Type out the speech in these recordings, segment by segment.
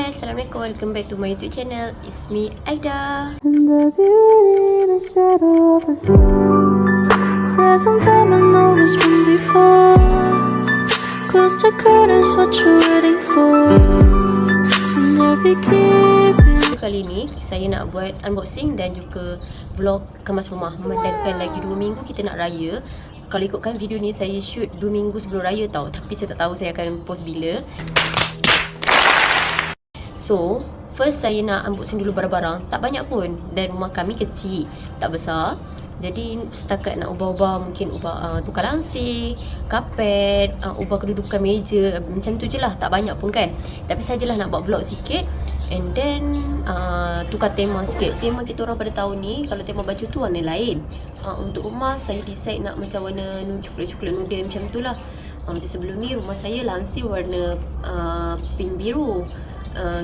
Hai, Assalamualaikum. Welcome back to my YouTube channel. It's me, Aida. Close the curtains, what you waiting for? And they'll be keeping Kali ni saya nak buat unboxing dan juga vlog kemas rumah Memandangkan lagi 2 minggu kita nak raya Kalau ikutkan video ni saya shoot 2 minggu sebelum raya tau Tapi saya tak tahu saya akan post bila So, first saya nak unboxing dulu barang-barang Tak banyak pun Dan rumah kami kecil Tak besar jadi setakat nak ubah-ubah mungkin ubah uh, tukar langsir, kapet, uh, ubah kedudukan meja macam tu je lah tak banyak pun kan. Tapi sajalah nak buat vlog sikit and then uh, tukar tema sikit. Tema kita orang pada tahun ni kalau tema baju tu warna lain. Uh, untuk rumah saya decide nak macam warna coklat-coklat nude macam tu lah. Uh, macam sebelum ni rumah saya langsir warna uh, pink biru. Uh,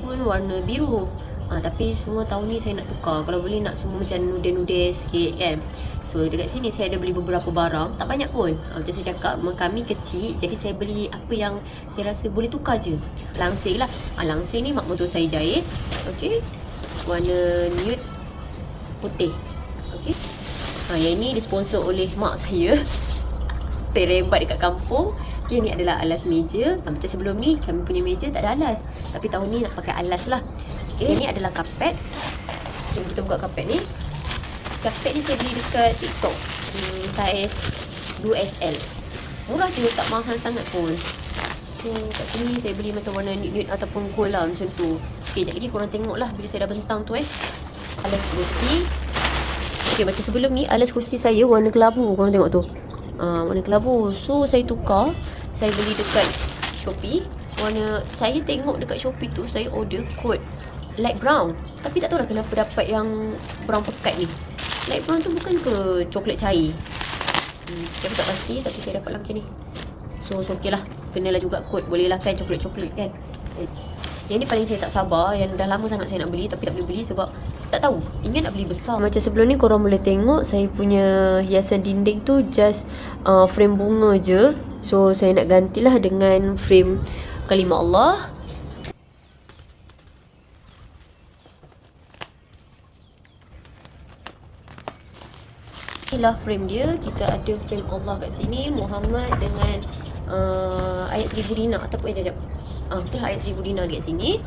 pun warna biru. Ha, tapi semua tahun ni saya nak tukar. Kalau boleh nak semua macam nude-nude sikit kan? So dekat sini saya ada beli beberapa barang. Tak banyak pun. Ha, Macam saya cakap kami kecil Jadi saya beli apa yang saya rasa boleh tukar je. Langsir lah. Ha, Langsir ni mak motor saya jahit. Okay Warna nude Putih. Okay ha, Yang ni disponsor oleh mak saya. Saya rembat dekat kampung Okay, ni adalah alas meja. Macam sebelum ni, kami punya meja tak ada alas. Tapi tahun ni nak pakai alas lah. Okay, ni adalah kapet. Jom kita buka kapet ni. Kapet ni saya beli dekat TikTok. Hmm, saiz 2SL. Murah je, tak mahal sangat pun. So, kat sini saya beli macam warna nude-nude ataupun gold lah macam tu. Okay, lagi korang tengok lah bila saya dah bentang tu eh. Alas kerusi. Okay, macam sebelum ni, alas kerusi saya warna kelabu. Korang tengok tu. Uh, warna kelabu. So, saya tukar. Saya beli dekat Shopee. Warna, saya tengok dekat Shopee tu, saya order kod light brown. Tapi tak tahu lah kenapa dapat yang brown pekat ni. Light brown tu bukan ke coklat cair? Hmm, saya tak pasti tapi saya dapat lah macam ni. So, so okay lah. Kenalah juga kod. Boleh lah kan coklat-coklat kan. Eh, Yang ni paling saya tak sabar. Yang dah lama sangat saya nak beli tapi tak boleh beli sebab tak tahu. Ingat nak beli besar. Macam sebelum ni korang boleh tengok saya punya hiasan dinding tu just uh, frame bunga je. So, saya nak gantilah dengan frame kalimah Allah. Inilah frame dia. Kita ada frame Allah kat sini. Muhammad dengan uh, ayat seribu dinar. Ataupun eh, jap. Ah, betul lah ayat seribu dinar dekat sini.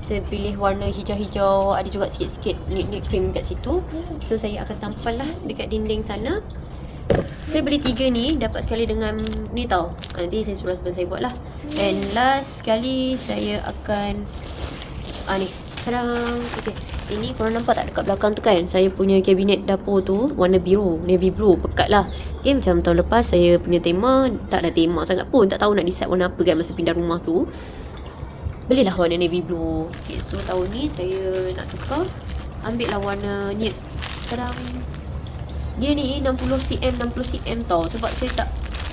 Saya pilih warna hijau-hijau. Ada juga sikit-sikit nude-nude cream kat situ. So, saya akan tampal lah dekat dinding sana. Saya beli tiga ni Dapat sekali dengan Ni tau. Ha, Nanti saya suruh husband saya buat lah. And last sekali Saya akan Ah ni. Tadang. Okay Ini korang nampak tak dekat belakang tu kan? Saya punya kabinet dapur tu Warna biru Navy blue Pekat lah. Okay macam tahun lepas Saya punya tema Tak ada tema sangat pun. Tak tahu nak decide warna apa kan Masa pindah rumah tu. Belilah warna navy blue. Okay so tahun ni Saya nak tukar. Ambil lah warna nude. Tadang dia ni 60cm 60cm tau. Sebab saya tak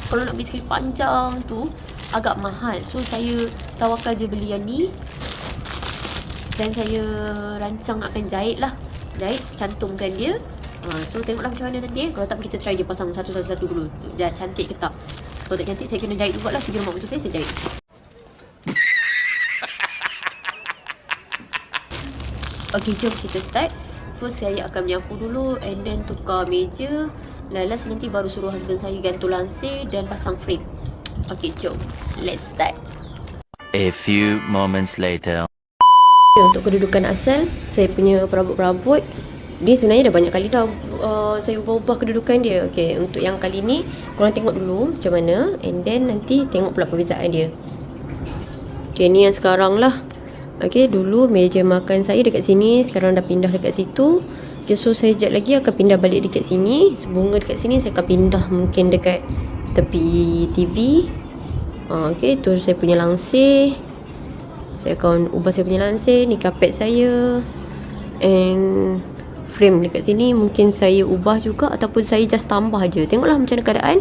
Kalau nak beli sekali panjang tu Agak mahal. So saya tawakal je beli yang ni. Dan saya rancang akan jahit lah. Jahit Cantumkan dia. Ha, So tengoklah macam mana nanti. Eh. Kalau tak kita try je pasang satu-satu dulu. Dah cantik ke tak. Kalau tak cantik saya kena jahit juga lah Pergi rumah untuk saya saya jahit. Okay jom kita start First saya akan menyapu dulu and then tukar meja. Last nanti baru suruh husband saya gantung lansir dan pasang frame. Okay, jom. Let's start. A few moments later. Untuk kedudukan asal, saya punya perabot-perabot dia sebenarnya dah banyak kali dah uh, saya ubah-ubah kedudukan dia. Okay, untuk yang kali ni korang tengok dulu macam mana and then nanti tengok pula perbezaan dia. Okay, ni yang sekarang lah. Okay, dulu meja makan saya dekat sini. Sekarang dah pindah dekat situ. Okay, so saya sekejap lagi akan pindah balik dekat sini. Sebunga dekat sini saya akan pindah mungkin dekat tepi TV. Ha, okay, tu saya punya langsir. Saya akan ubah saya punya langsir. Ni kapet saya. And frame dekat sini mungkin saya ubah juga ataupun saya just tambah je. Tengoklah macam mana keadaan.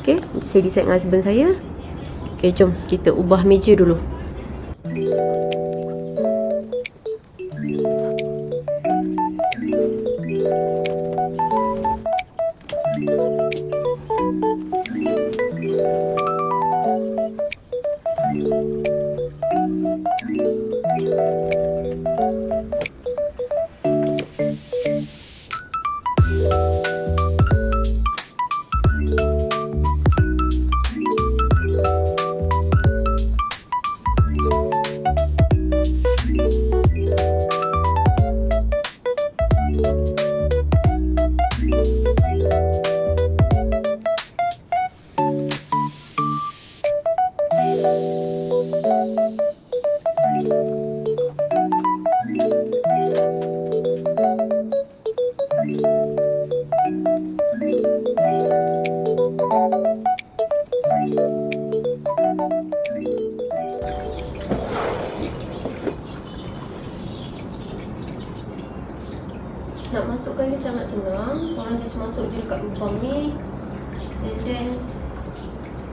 Okay, saya decide dengan husband saya. Okay, jom kita ubah meja dulu.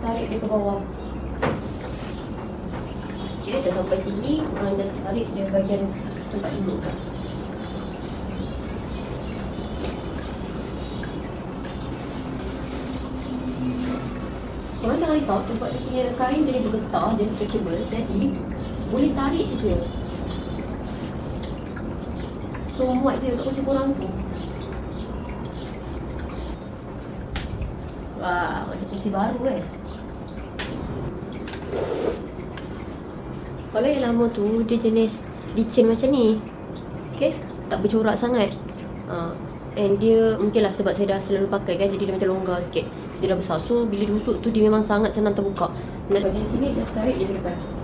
Tarik dia ke bawah. Okay, dah sampai sini. Korang just tarik je bahagian tempat ini. Korang jangan risau sebab dia punya kain jadi bergetar, jadi stretchable. Jadi boleh tarik je. So muat je kat korang tu Wah, macam kunci baru kan Kalau yang lama tu dia jenis licin macam ni Okay, tak bercorak sangat. Uh, And dia mungkin lah sebab saya dah selalu pakai kan Jadi dia macam longgar sikit. Dia dah besar. So bila ditutup tu dia memang sangat senang terbuka. Nak bagi sini just tarik ke depan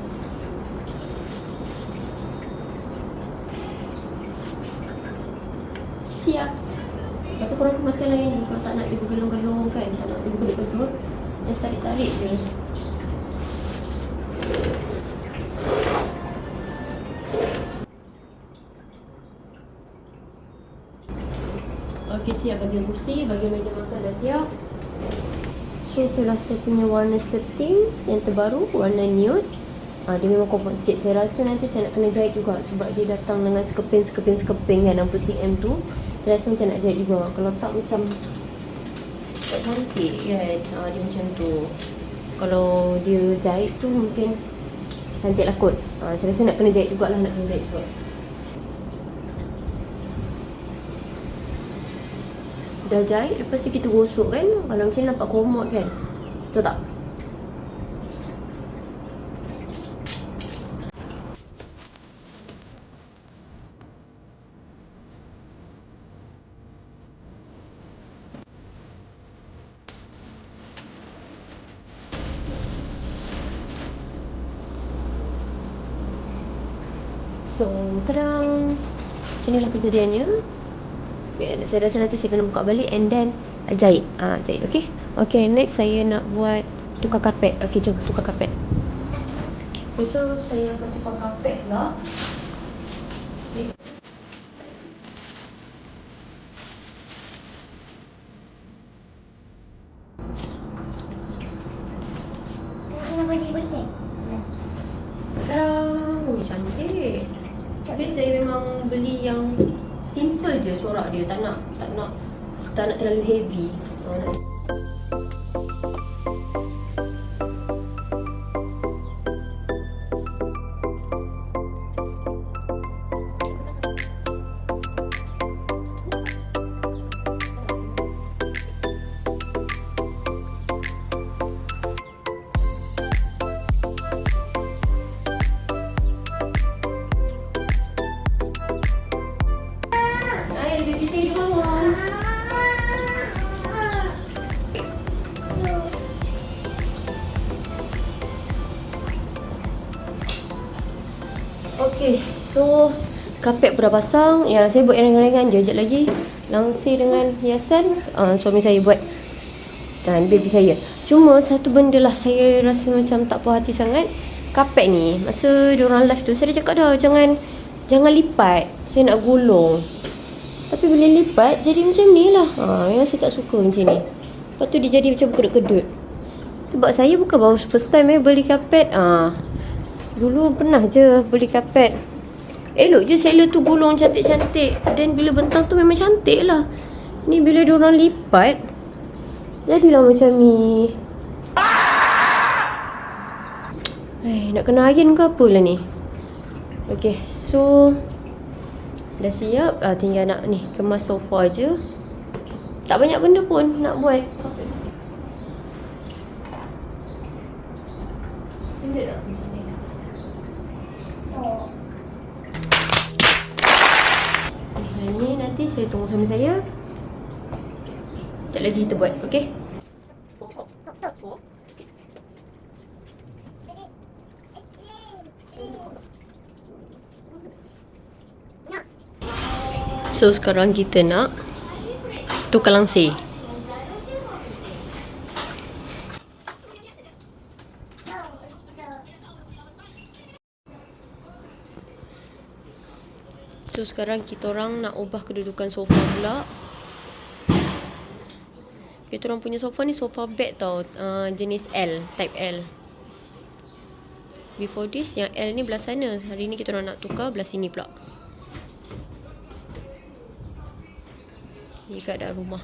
Okey siap bagian kursi, bagian meja makan dah siap. So itulah saya punya warna skirting yang terbaru, warna nude. Ah, dia memang comfort sikit. Saya rasa nanti saya nak kena jahit juga sebab dia datang dengan sekeping-sekeping-sekeping kan 60 cm tu. Saya rasa macam nak jahit juga. Kalau tak macam tak cantik kan. Ah, dia macam tu. Kalau dia jahit tu mungkin cantik lah kot. Ah, saya rasa nak kena jahit juga lah, nak kena jahit juga. Dah jahit, lepas tu kita gosok kan. Kalau macam ni nampak komod kan. Betul tak? So, kadang macam ni lah kejadiannya. Okay, saya rasa nanti saya kena buka balik and then uh, jahit. Ah, jahit, okay? Okay, next saya nak buat tukar karpet. Okay, jom tukar karpet. Okay, so saya akan tukar karpet lah. Okay. Oh, cantik. Tapi saya memang beli yang simple je corak dia. Tak nak tak nak tak nak terlalu heavy. Uh, Hai, Okay, so kapet pun dah pasang. Ya, saya buat yang ringan-ringan je. Sekejap lagi langsir dengan hiasan. Uh, suami saya buat dan baby saya. Cuma satu benda lah saya rasa macam tak puas hati sangat. Kapet ni, masa diorang live tu, saya dah cakap dah jangan jangan lipat. Saya nak gulung. Tapi bila lipat, jadi macam ni lah. Ha, yang saya tak suka macam ni. Lepas tu dia jadi macam kedut-kedut. Sebab saya bukan baru first time eh beli kapet. Ah, Dulu pernah je beli kapet. Elok je seller tu gulung cantik-cantik. Dan bila bentang tu memang cantik lah. Ni bila diorang lipat, jadilah macam ni. Eh, nak kena iron ke apa lah ni? Okay, so dah siap. Ah, tinggal nak ni kemas sofa je. Tak banyak benda pun nak buat. Yang ni nanti saya tunggu suami saya. Sekejap lagi kita buat, okey? So sekarang kita nak tukar langsir. So sekarang kita orang nak ubah kedudukan sofa pula. Kita orang punya sofa ni sofa bed tau. Uh, jenis L, type L. Before this yang L ni belah sana. Hari ni kita orang nak tukar belah sini pula. Ni keadaan rumah.